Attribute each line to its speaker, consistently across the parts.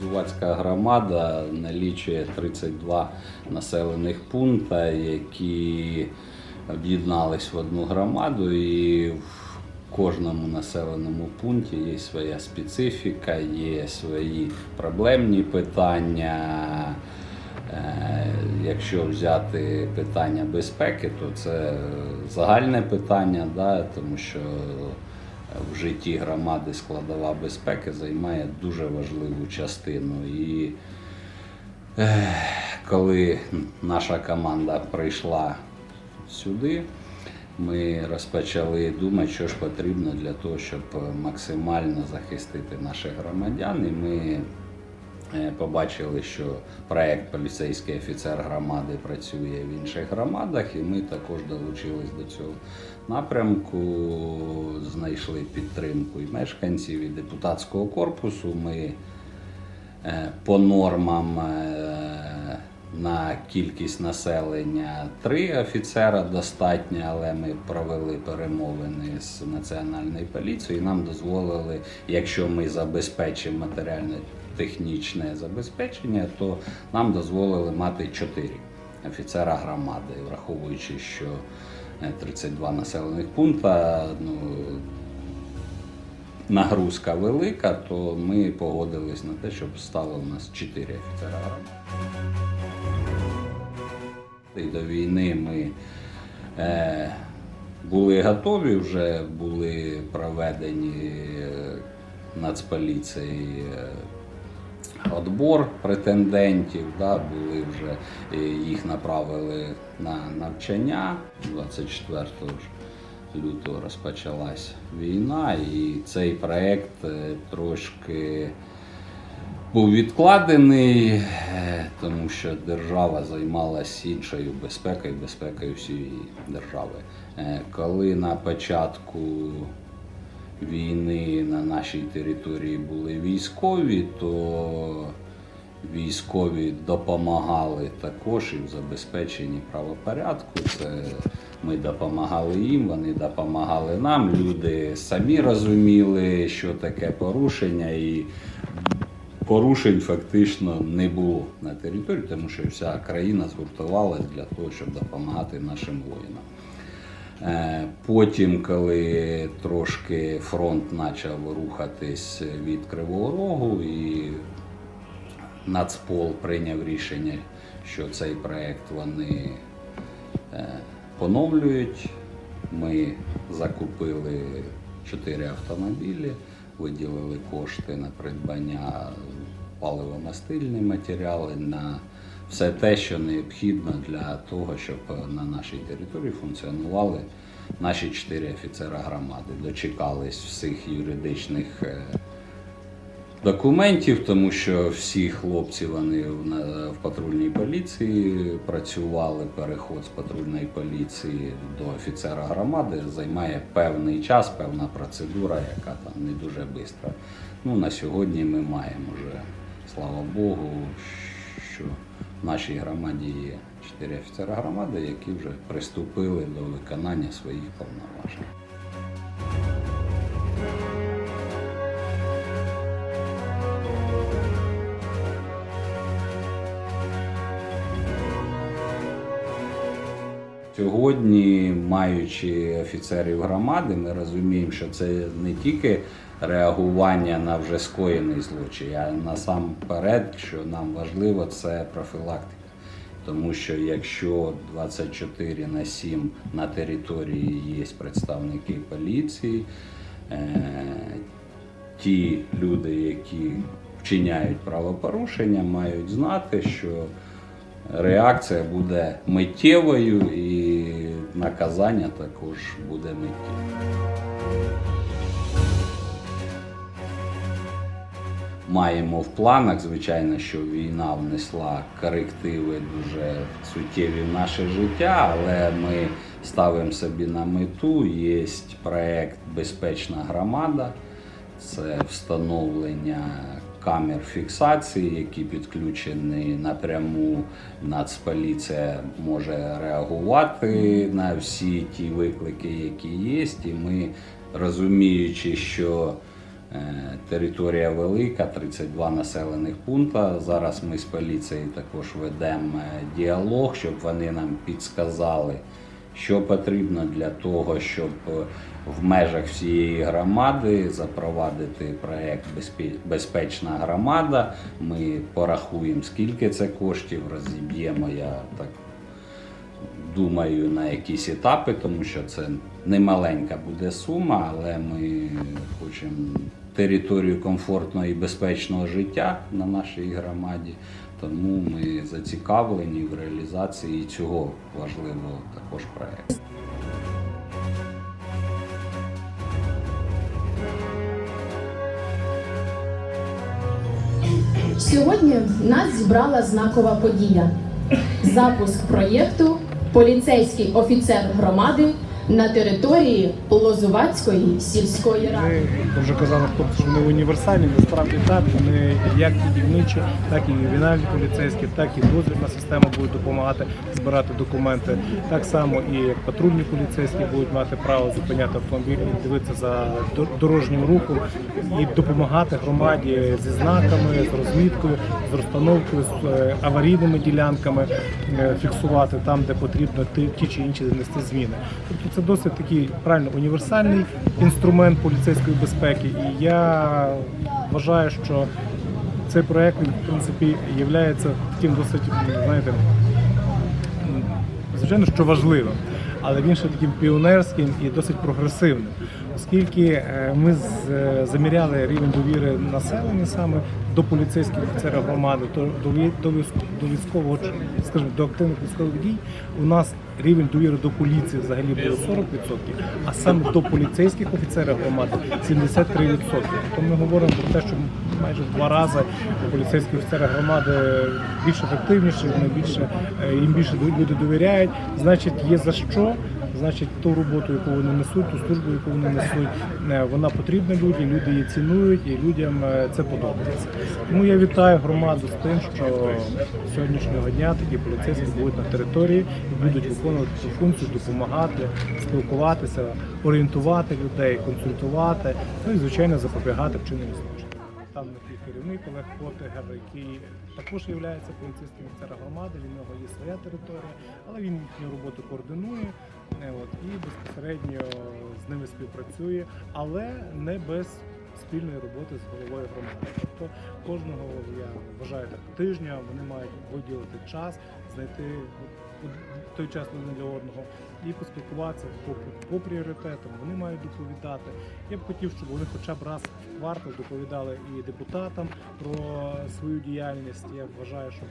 Speaker 1: Зувацька громада налічує 32 населених пункта, які об'єднались в одну громаду, і в кожному населеному пункті є своя специфіка, є свої проблемні питання. Якщо взяти питання безпеки, то це загальне питання, да, тому що в житті громади складова безпеки займає дуже важливу частину. І е, коли наша команда прийшла сюди, ми розпочали думати, що ж потрібно для того, щоб максимально захистити наших громадян. І ми побачили, що проект поліцейський офіцер громади працює в інших громадах, і ми також долучились до цього напрямку, знайшли підтримку і мешканців, і депутатського корпусу. Ми е, по нормам е, на кількість населення три офіцера достатньо, але ми провели перемовини з національною поліцією. і Нам дозволили, якщо ми забезпечимо матеріально-технічне забезпечення, то нам дозволили мати чотири офіцера громади, враховуючи, що е, 32 населених пункта. Ну, нагрузка велика, то ми погодились на те, щоб стало у нас 4 офіцера. І до війни ми е, були готові, вже були проведені е, Е, претендентів, да, були вже е, їх направили на навчання 24 лютого розпочалась війна, і цей проект е, трошки був відкладений, е, тому що держава займалася іншою безпекою, безпекою всієї держави. Коли на початку війни на нашій території були військові, то військові допомагали також і в забезпеченні правопорядку. Це ми допомагали їм, вони допомагали нам. Люди самі розуміли, що таке порушення, і порушень фактично не було на території, тому що вся країна згуртувалась для того, щоб допомагати нашим воїнам. Е, Потім, коли трошки фронт почав рухатись від Кривого Рогу, і Нацпол прийняв рішення, що цей проект вони е, поновлюють. Ми закупили чотири автомобілі, виділили кошти на придбання паливо-мастильні матеріали, на все те, що необхідно для того, щоб на нашій території функціонували наші чотири офіцера громади. Дочекались всіх юридичних. е, документів, тому що всі хлопці вони в, патрульній поліції працювали. Переход з патрульної поліції до офіцера громади займає певний час, певна процедура, яка там не дуже швидко. Ну, на сьогодні ми маємо вже, слава Богу, що нашій громаді є чотири офіцера громади, які вже приступили до виконання своїх повноважень. Сьогодні, маючи офіцерів громади, ми розуміємо, що це не тільки реагування на вже скоєний злочин, а насамперед, що нам важливо, це профілактика. Тому що якщо 24 на 7 на території є представники поліції, е, ті люди, які вчиняють правопорушення, мають знати, що реакція буде миттєвою і наказання також буде миттєвим. Маємо в планах, звичайно, що війна внесла корективи дуже суттєві в наше життя, але ми ставимо собі на мету. Є проект Безпечна громада, це встановлення камер фіксації, які підключені напряму. Нацполіція може реагувати на всі ті виклики, які є. І ми розуміючи, що е, територія велика, 32 населених пункта. Зараз ми з поліцією також ведемо е, діалог, щоб вони нам підсказали, що потрібно для того, щоб е, в межах всієї громади запровадити проект «Безпе- Безпечна громада. Ми порахуємо, скільки це коштів, розіб'ємо. Я так думаю, на якісь етапи, тому що це не маленька буде сума, але ми хочемо територію комфортного і безпечного життя на нашій громаді. Тому ми зацікавлені в реалізації цього важливого також проекту.
Speaker 2: Сьогодні нас зібрала знакова подія. Запуск проєкту Поліцейський офіцер громади на території Лозувацької сільської ради.
Speaker 3: Ми вже казали, що вони універсальні, насправді так, вони як і дільничі, так і ювенальні поліцейські, так і дозвільна система буде допомагати збирати документи. Так само і як патрульні поліцейські будуть мати право зупиняти автомобіль і дивитися за дорожнім рухом і допомагати громаді зі знаками, з розміткою, з розстановкою, з е, аварійними ділянками, е, фіксувати там, де потрібно ті, чи інші внести зміни. Тобто це досить такий правильно універсальний інструмент поліцейської безпеки. І я вважаю, що цей проект в принципі є таким досить, знаєте, звичайно, що важливим, але він ще таким піонерським і досить прогресивним. Оскільки е, ми е, заміряли рівень довіри населення саме до поліцейських офіцерів громади, то до, вій- до, військового, скажімо, до активних військових дій у нас рівень довіри до поліції взагалі було 40%, а саме до поліцейських офіцерів громади 73%. Тобто ми говоримо про те, що майже в два рази поліцейські офіцери громади більш ефективніші, вони більше е, їм більше люди довіряють. Значить, є за що. Значить, ту роботу, яку вони несуть, ту службу, яку вони несуть, е, вона потрібна людям, люди її цінують і людям е, це подобається. Тому я вітаю громаду з тим, що з сьогоднішнього дня такі поліцейські будуть на території і будуть виконувати цю функцію, допомагати, спілкуватися, орієнтувати людей, консультувати, ну і звичайно запобігати вчиненню злочину. Там такий керівник Олег Потигер, який також є поліцейським офіцером громади. У нього є своя територія, але він їхню роботу координує. Е, От, і безпосередньо з ними співпрацює, але не без спільної роботи з головою громади. Тобто кожного я вважаю так тижня вони мають виділити час, знайти той час один для одного і поспілкуватися по, по пріоритетам. Вони мають доповідати. Я б хотів, щоб вони хоча б раз в квартал доповідали і депутатам про свою діяльність. Я вважаю, що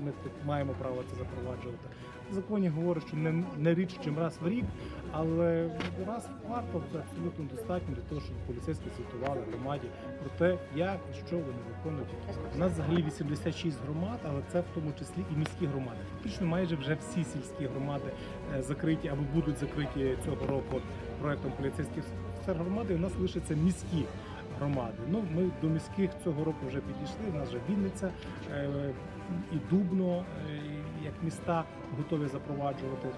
Speaker 3: ми маємо право це запроваджувати. В законі говорить, що не, не річ, чим раз в рік, але раз в квартал це абсолютно достатньо для того, щоб поліцейські звітували громаді про те, як і що вони виконують. У нас взагалі 86 громад, але це в тому числі і міські громади. Фактично майже вже всі сільські громади е, закриті або будуть закриті цього року проектом поліцейських офіцер громади. У нас лишаться міські громади. Ну ми до міських цього року вже підійшли. У нас вже Вінниця е, і Дубно, е, як міста готові запроваджувати.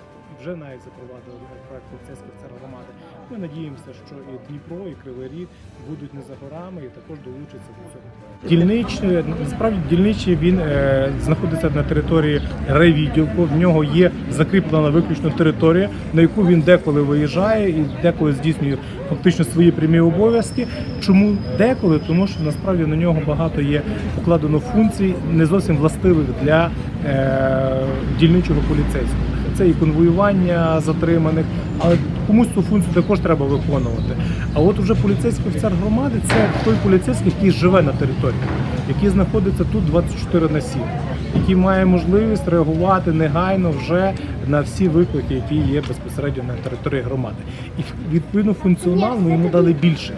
Speaker 3: Вже навіть запровадили проект поліцейських офіцер громади. Ми надіємося, що і Дніпро, і Кривий Ріг будуть не за горами і також долучаться до цього. Дільничний насправді дільничий він е, знаходиться на території райвідділку. В нього є закріплена виключно територія, на яку він деколи виїжджає і деколи здійснює фактично свої прямі обов'язки. Чому деколи? Тому що насправді на нього багато є покладено функцій, не зовсім властивих для е, дільничого поліцейського. Це і конвоювання затриманих, але комусь цю функцію також треба виконувати. А от уже поліцейський офіцер громади це той поліцейський, який живе на території, який знаходиться тут 24 на 7, який має можливість реагувати негайно вже на всі виклики, які є безпосередньо на території громади. І відповідно функціонал ми йому дали більше.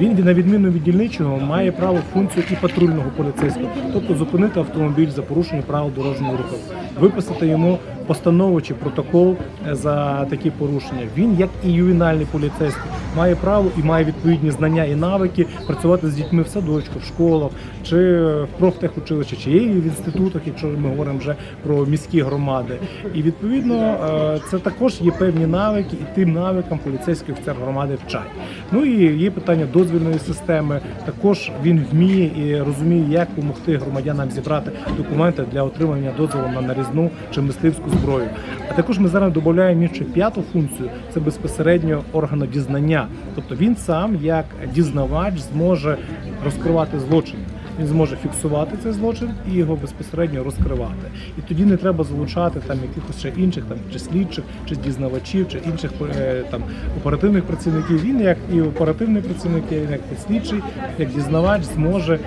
Speaker 3: Він на відміну від дільничого має право функцію і патрульного поліцейського, тобто зупинити автомобіль за порушення правил дорожнього руху, виписати йому постанову чи протокол е, за такі порушення. Він, як і ювенальний поліцейський, має право і має відповідні знання і навики працювати з дітьми в садочку, в школах чи в профтехучилищі, чи є в інститутах, якщо ми говоримо вже про міські громади. І відповідно е, це також є певні навики, і тим навикам поліцейський офіцер громади вчать. Ну і є питання дозвільної системи. Також він вміє і розуміє, як допомогти громадянам зібрати документи для отримання дозволу на нарізну чи мисливську зброю. А також ми зараз додаємо іншу п'яту функцію це безпосередньо органодізнання. Тобто він сам, як дізнавач, зможе розкривати злочин. Він зможе фіксувати цей злочин і його безпосередньо розкривати. І тоді не треба залучати там якихось ще інших там чи слідчих, чи дізнавачів, чи інших е, там оперативних працівників. Він як і оперативний працівник, він як і слідчий, як дізнавач зможе.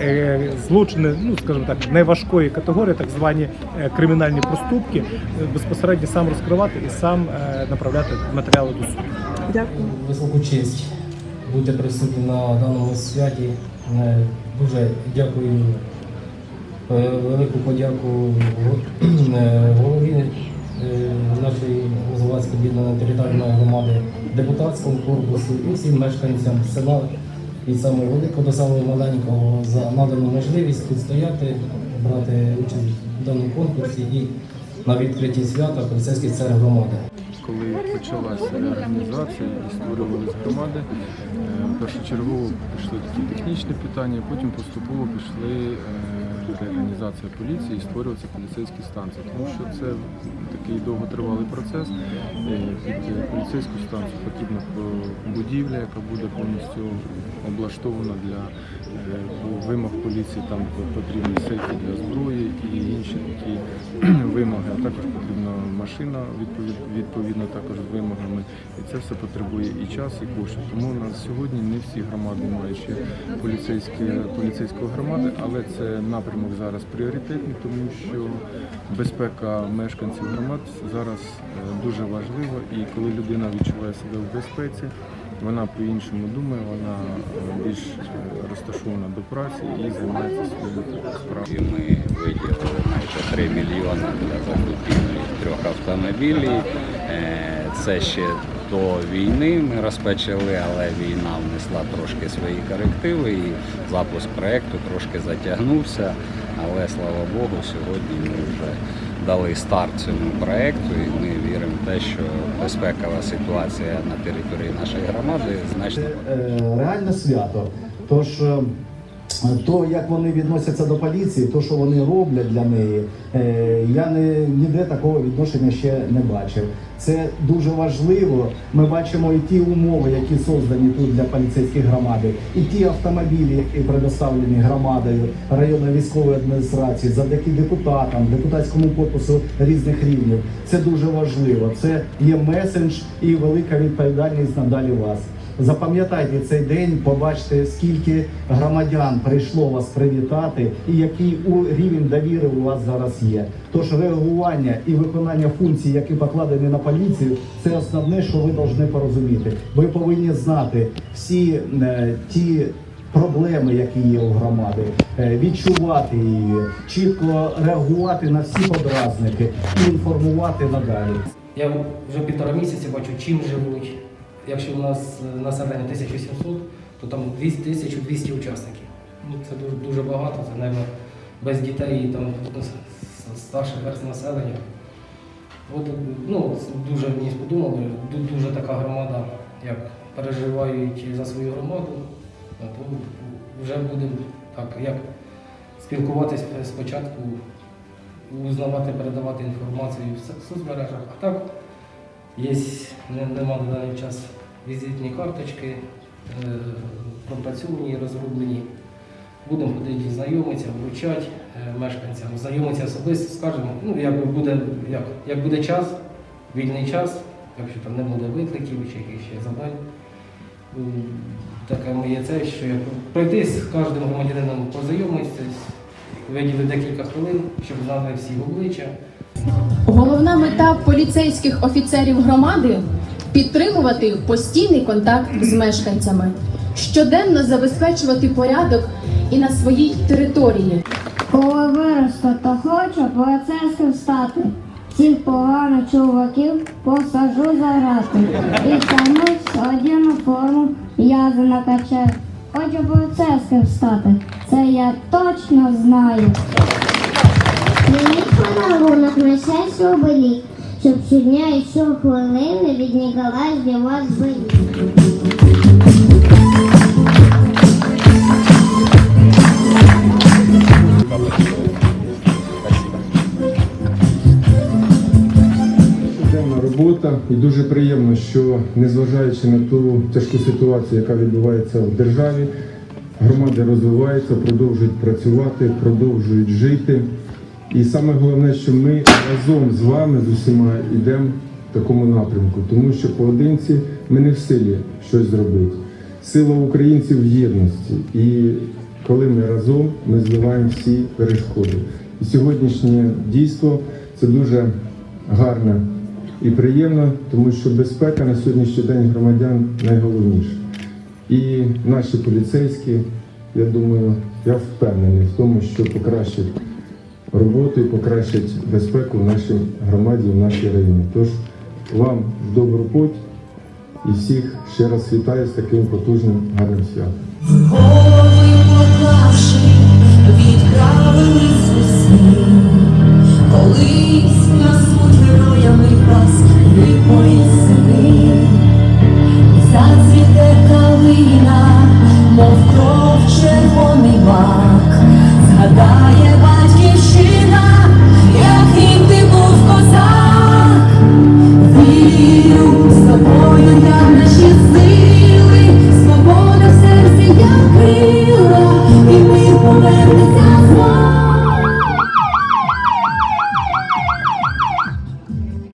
Speaker 3: Е, Злочини, ну скажімо так, неважкої категорії, так звані е, кримінальні проступки, е, безпосередньо сам розкривати і сам направляти матеріали до суду.
Speaker 4: Дякую.
Speaker 5: високу честь бути присутнім на даному святі. Дуже дякую, велику подяку голові нашої Лозовацької об'єднаної територіальної громади, депутатському корпусу і всім мешканцям села від самого великого до самого маленького за надану можливість тут брати участь в даному конкурсі і на відкритті свята поліцейських цар громади.
Speaker 6: коли почалася реорганізація і створювалися громади, е, першочергово пішли такі технічні питання, потім поступово пішли е, реорганізація поліції і створюватися поліцейські станції, тому що це такий довготривалий процес. Е, Під поліцейську станцію потрібна будівля, яка буде повністю облаштована для е, вимог поліції. Там потрібні сейфи для зброї і інші такі вимоги. А також потрібна машина відповід- відповідно також з вимогами. І це все потребує і час, і коштів. Тому на сьогодні не всі громади мають ще поліцейські поліцейської громади, але це напрямок зараз пріоритетний, тому що безпека мешканців громад зараз е, дуже важлива. І коли людина відчуває себе в безпеці, вона по-іншому думає, вона е, більш е, розташована до праці і займається своїми справами.
Speaker 1: І ми виділили майже 3 мільйони для закупівлі трьох автомобілів. Це ще до війни ми розпочали, але війна внесла трошки свої корективи і запуск проєкту трошки затягнувся. Але слава Богу, сьогодні ми вже дали старт цьому проєкту і ми віримо в те, що безпекова ситуація на території нашої громади значно
Speaker 7: е, реальне свято. Тож е, то, як вони відносяться до поліції, то, що вони роблять для неї, е, я не, ніде такого відношення ще не бачив. Це дуже важливо. Ми бачимо і ті умови, які создані тут для поліцейських громади, і ті автомобілі, які предоставлені громадою районної військової адміністрації, завдяки депутатам, депутатському корпусу різних рівнів. Це дуже важливо. Це є месендж і велика відповідальність надалі вас. Запам'ятайте цей день, побачте, скільки громадян прийшло вас привітати, і який рівень довіри у вас зараз є. Тож реагування і виконання функцій, які покладені на поліцію, це основне, що ви повинні порозуміти. Ви повинні знати всі е, ті. Проблеми, які є у громади, е, відчувати її, чітко реагувати на всі подразники і інформувати надалі.
Speaker 5: Я вже півтора місяці бачу, чим живуть. Якщо у нас населення 1700, то там 1200 учасників. Ну, це дуже, дуже багато, це, мабуть, без дітей і там с- старших верст населення. От, ну, дуже мені сподобало, дуже така громада, як переживають за свою громаду, то вже будемо так, як спілкуватися спочатку, узнавати, передавати інформацію в соцмережах. А так, є, не- нема на даний час візитні карточки, е, пропрацьовані, розроблені. Будемо ходити знайомитися, вручати е, мешканцям, знайомитися особисто, скажемо, ну, як буде, як, як буде час, вільний час, якщо там не буде викликів чи якихось ще завдань. Таке моє це, що я пройти з кожним громадянином познайомитися, виділити декілька хвилин, щоб знали всі обличчя.
Speaker 2: Головна мета поліцейських офіцерів громади підтримувати постійний контакт з мешканцями, щоденно забезпечувати порядок і на своїй території.
Speaker 8: Коли виросту, то хочу поліцейським стати.
Speaker 4: Цих поганих чуваків посажу за грати. І комусь одягну форму, я накачаю. Хочу поліцейським стати, це я точно знаю.
Speaker 8: Мені подарунок мистецтво обелік, щоб щодня і щохвилини від Ніколая для вас болів.
Speaker 9: Робота і дуже приємно, що незважаючи на ту тяжку ситуацію, яка відбувається в державі, громади розвиваються, продовжують працювати, продовжують жити. І саме головне, що ми разом з вами з усіма йдемо в такому напрямку, тому що поодинці ми не в силі щось зробити. Сила українців в єдності. І коли ми разом, ми зливаємо всі перешкоди. І сьогоднішнє дійство це дуже гарне і приємно, тому що безпека на сьогоднішній день громадян найголовніше. І наші поліцейські, я думаю, я впевнений в тому, що покращать роботу і покращать безпеку в нашій громаді, в нашій районі. Тож вам добру путь і всіх ще раз вітаю з таким потужним гарним святом.
Speaker 10: Голови поклавши, відправились у. Колись нас